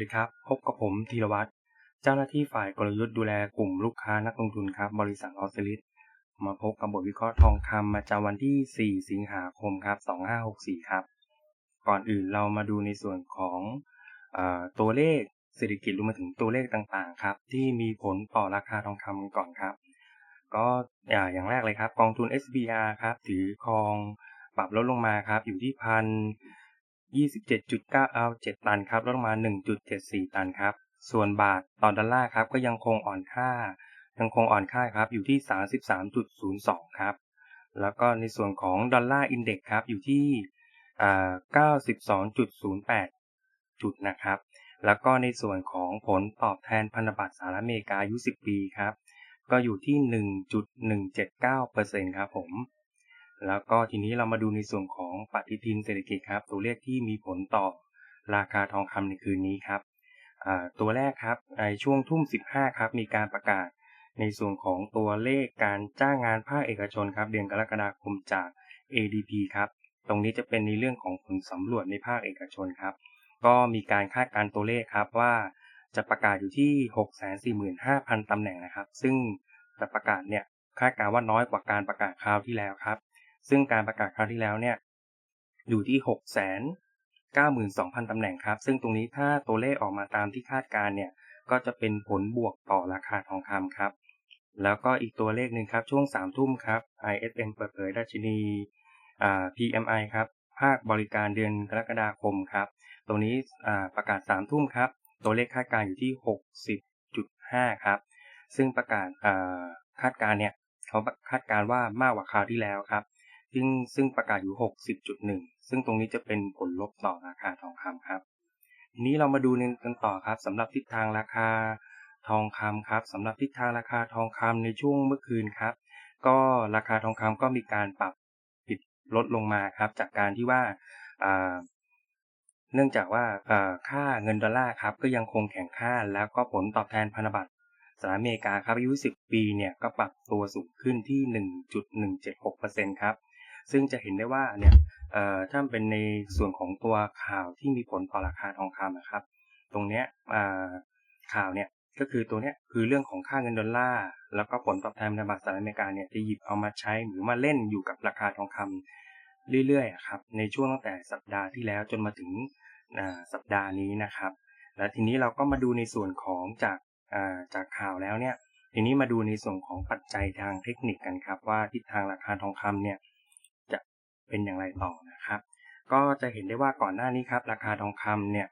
ดีครับ พบกับผมธีรวัตรเจ้าหน้าที่ฝ่ายกลยุทธ์ดูแลกลุ่มลูกค้านักลงทุนครับ บริษัทออสเตรลิสมาพบกับบทวิเคราะห์ทองคำประจำวันที่ 4 สิงหาคมครับ 2564 ครับ ก่อนอื่นเรามาดูในส่วนของอตัวเลขเศรษฐกิจรวมไปถึงตัวเลขต่างๆ ครับ ที่มีผลต่อราคาทองคำก่อนครับ ก็อย่างแรกเลยครับ กองทุน SBR ครับถือครองปรับลดลงมาครับอยู่ที่พัน 27.9 เอา7ตันครับลดลงมา 1.74 ตันครับ ส่วนบาทต่อดอลลาร์ครับก็ยังคงอ่อนค่า ยังคงอ่อนค่าครับอยู่ที่ 33.02 ครับ แล้วก็ในส่วนของดอลลาร์อินเด็กครับอยู่ที่ 92.08 จุดนะครับ แล้วก็ในส่วนของผลตอบแทนพันธบัตรสหรัฐอเมริกาอายุ 10 ปีครับ ก็อยู่ที่ 1.179%ครับผม แล้วก็ทีนี้เรามาดูในส่วนของปฏิทินเศรษฐกิจครับ ตัวเลขที่มีผลต่อราคาทองคำในคืนนี้ครับตัวแรกครับในช่วงทุ่ม 15 ครับ มีการประกาศในส่วนของตัวเลขการจ้างงานภาคเอกชนครับ เดือนกรกฎาคมจาก ADP ครับ ตรงนี้จะเป็นในเรื่องของผลสำรวจในภาคเอกชนครับ ก็มีการคาดการตัวเลขครับว่าจะประกาศอยู่ที่ 645,000ตำแหน่งนะครับ ซึ่งจะประกาศเนี่ยคาดการว่าน้อยกว่าการประกาศคราวที่แล้วครับ ซึ่งการประกาศคราวที่แล้วเนี่ยอยู่ที่ 6 9 2 0 0 0ตำแหน่งครับ ซึ่งตรงนี้ถ้าตัวเลขออกมาตามที่คาดการเนี่ย ก็จะเป็นผลบวกต่อราคาทองคำครับ แล้วก็อีกตัวเลขหนึ่งครับ ช่วง 3 ทุ่มครับ ISM เปิดเผยดัชนี PMI ครับ ภาคบริการเดือนกรกฎาคมครับ ตรงนี้ประกาศ 3 ทุ่มครับ ตัวเลขคาดการอยู่ที่ 60.5 ครับ ซึ่งประกาศคาดการเนี่ยเขาคาดการว่ามากกว่าคราวที่แล้วครับ ซึ่งซึ่งประกาศอยู่ 60.1 ซึ่งตรงนี้จะเป็นผลลบต่อราคาทองคำครับ ทีนี้เรามาดูกันต่อครับสำหรับทิศทางราคาทองคำครับสำหรับทิศทางราคาทองคำในช่วงเมื่อคืนครับ ก็ราคาทองคำก็มีการปรับปิดลดลงมาครับ จากการที่ว่าเนื่องจากว่าค่าเงินดอลลาร์ครับก็ยังคงแข็งค่า แล้วก็ผลตอบแทนพันธบัตรสหรัฐอเมริกาครับอายุ 10 ปีเนี่ยก็ปรับตัวสูงขึ้นที่ 1.176%ครับ ซึ่งจะเห็นได้ว่าเนี่ยถ้าเป็นในส่วนของตัวข่าวที่มีผลต่อราคาทองคำนะครับ ตรงเนี้ยข่าวเนี่ยก็คือตัวเนี้ยคือเรื่องของค่าเงินดอลลาร์แล้วก็ผลตอบแทนพันธบัตรสหรัฐอเมริกาเนี่ยจะหยิบเอามาใช้หรือมาเล่นอยู่กับราคาทองคำเรื่อยๆครับในช่วงตั้งแต่สัปดาห์ที่แล้วจนมาถึงสัปดาห์นี้นะครับ และทีนี้เราก็มาดูในส่วนของจากจากข่าวแล้วเนี่ยทีนี้มาดูในส่วนของปัจจัยทางเทคนิคกันครับ ว่าทิศทางราคาทองคำเนี่ย เป็นอย่างไรต่อนะครับ ก็จะเห็นได้ว่าก่อนหน้านี้ครับ ราคาทองคำเนี่ย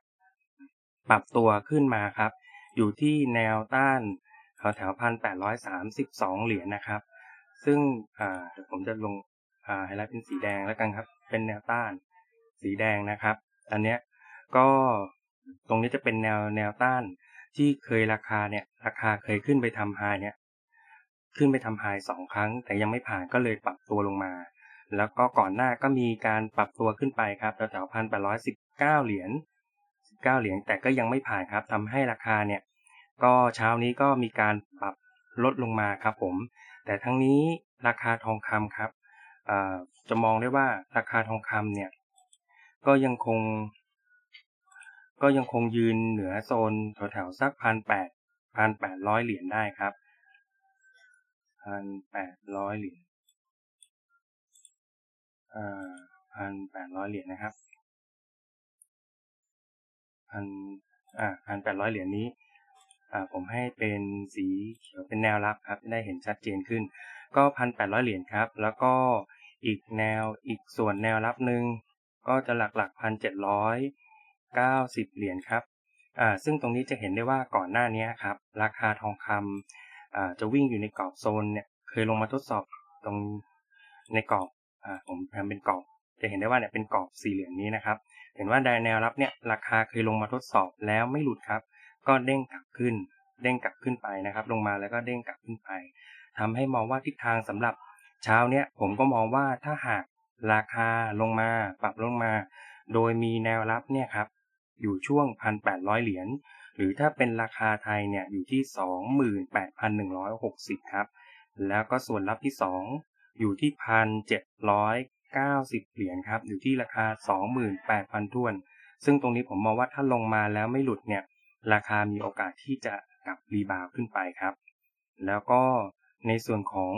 ปรับตัวขึ้นมาครับ อยู่ที่แนวต้านแถวพันแปดร้อยสามสิบสองเหรียญนะครับ ซึ่งเดี๋ยวผมจะลงไฮไลท์เป็นสีแดงแล้วกันครับ เป็นแนวต้านสีแดงนะครับ อันเนี้ยก็ตรงนี้จะเป็นแนวแนวต้านที่เคยราคาเนี่ยราคาเคยขึ้นไปทำไฮเนี่ยขึ้นไปทำไฮสองครั้ง แต่ยังไม่ผ่านก็เลยปรับตัวลงมา แล้วก็ก่อนหน้าก็มีการปรับตัวขึ้นไปครับแถวๆพันแปดร้อยสิบเก้าเหรียญสิบเก้าเหรียญแต่ก็ยังไม่ผ่านครับทำให้ราคาเนี่ย ก็เช้านี้ก็มีการปรับลดลงมาครับผม แต่ทั้งนี้ราคาทองคำครับจะมองได้ว่าราคาทองคำเนี่ย ก็ยังคง ก็ยังคงยืนเหนือโซนแถวๆสักพันแปดพันแปดร้อยเหรียญได้ครับพันแปดร้อยเหรียญ พันแปดร้อยเหรียญนะครับพันอ่าพันแปดร้อยเหรียญนี้อ่าผมให้เป็นสีเขียวเป็นแนวรับครับได้เห็นชัดเจนขึ้น ก็พันแปดร้อยเหรียญครับ แล้วก็อีกแนวอีกส่วนแนวรับหนึ่งก็จะหลักหลักพันเจ็ดร้อยเก้าสิบเหรียญครับอ่าซึ่งตรงนี้จะเห็นได้ว่าก่อนหน้านี้ครับ ราคาทองคำอ่าจะวิ่งอยู่ในกรอบโซนเนี่ยเคยลงมาทดสอบตรงในกรอบ ผมทำเป็นกรอบ จะเห็นได้ว่าเนี่ยเป็นกรอบสี่เหลี่ยมนี้นะครับ เห็นว่าไดแนวรับเนี่ยราคาเคยลงมาทดสอบแล้วไม่หลุดครับ ก็เด้งกลับขึ้น เด้งกลับขึ้นไปนะครับ ลงมาแล้วก็เด้งกลับขึ้นไปทำให้มองว่าทิศทางสำหรับเช้าเนี้ยผมก็มองว่าถ้าหากราคาลงมาปรับลงมา โดยมีแนวรับเนี่ยครับอยู่ช่วงพันแปดร้อยเหรียญ หรือถ้าเป็นราคาไทยเนี่ยอยู่ที่สองหมื่นแปดพันหนึ่งร้อยหกสิบครับ แล้วก็ส่วนรับที่ส อยู่ที่พันเจ็ดร้อยเก้าสิบเหรียญครับ อยู่ที่ราคาสองหมื่นแปดพันทวน ซึ่งตรงนี้ผมมองว่าถ้าลงมาแล้วไม่หลุดเนี่ย ราคามีโอกาสที่จะกลับรีบาวขึ้นไปครับ แล้วก็ในส่วนของ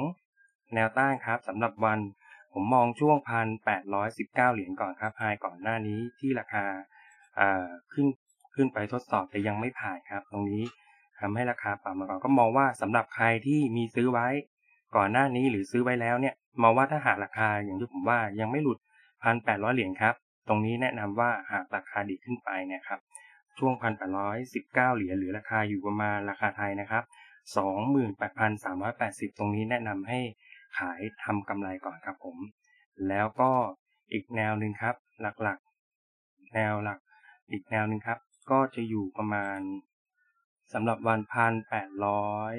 แนวต้านครับสำหรับวันผมมองช่วงพันแปดร้อยสิบเก้าเหรียญก่อนครับไฮก่อนหน้านี้ที่ราคาขึ้นขึ้นไปทดสอบแต่ยังไม่ผ่านครับ ตรงนี้ทำให้ราคาปรับมาก่อนก็มองว่าสำหรับใครที่มีซื้อไว้ ก่อนหน้านี้หรือซื้อไว้แล้วเนี่ยมองว่าถ้าหากราคาอย่างที่ผมว่ายังไม่หลุดพันแปดร้อยเหรียญครับ ตรงนี้แนะนำว่าหากราคาดีขึ้นไปนี่ยครับ ช่วงพันแปดร้อยสิบเก้าเหรียญหรือราคาอยู่ประมาณราคาไทยนะครับสองหมื่นแปดพันสามร้อยแปดสิบตรงนี้แนะนำให้ขายทำกำไรก่อนครับผม แล้วก็อีกแนวหนึ่งครับ หลักๆ แนวหลักอีกแนวหนึ่งครับ ก็จะอยู่ประมาณสำหรับวันพันแปดร้อย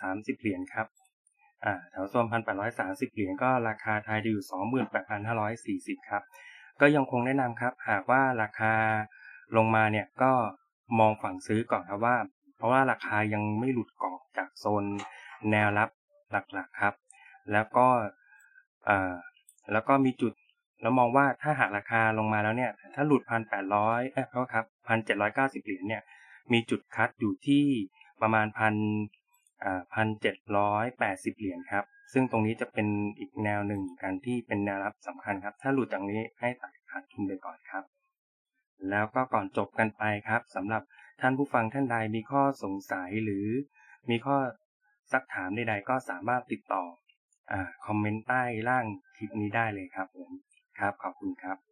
สามสิบเหรียญครับแถวโซนพันแปดร้อยสามสิบเหรียญก็ราคาไทยจะอยู่สองหมื่นแปดพันห้าร้อยสี่สิบครับ ก็ยังคงแนะนำครับ หากว่าราคาลงมาเนี่ยก็มองฝั่งซื้อก่อนครับว่า เพราะว่าราคายังไม่หลุดกรอบจากโซนแนวรับหลักๆครับ แล้วก็แล้วก็มีจุดแล้วมองว่าถ้าหากราคาลงมาแล้วเนี่ย ถ้าหลุดพันแปดร้อยเอ้ยครับพันเจ็ดร้อยเก้าสิบเหรียญเนี่ยมีจุดคัดอยู่ที่ประมาณพัน พันเจ็ดร้อยแปดสิบเหรียญครับ ซึ่งตรงนี้จะเป็นอีกแนวหนึ่งกันที่เป็นแนวรับสำคัญครับ ถ้าหลุดจากนี้ให้ตัดขาดทุนไปก่อนครับ แล้วก็ก่อนจบกันไปครับสำหรับท่านผู้ฟังท่านใดมีข้อสงสัยหรือมีข้อซักถามใดๆก็สามารถติดต่ออคอมเมนต์ใต้ล่างคลิปนี้ได้เลยครับผมครับขอบคุณครับ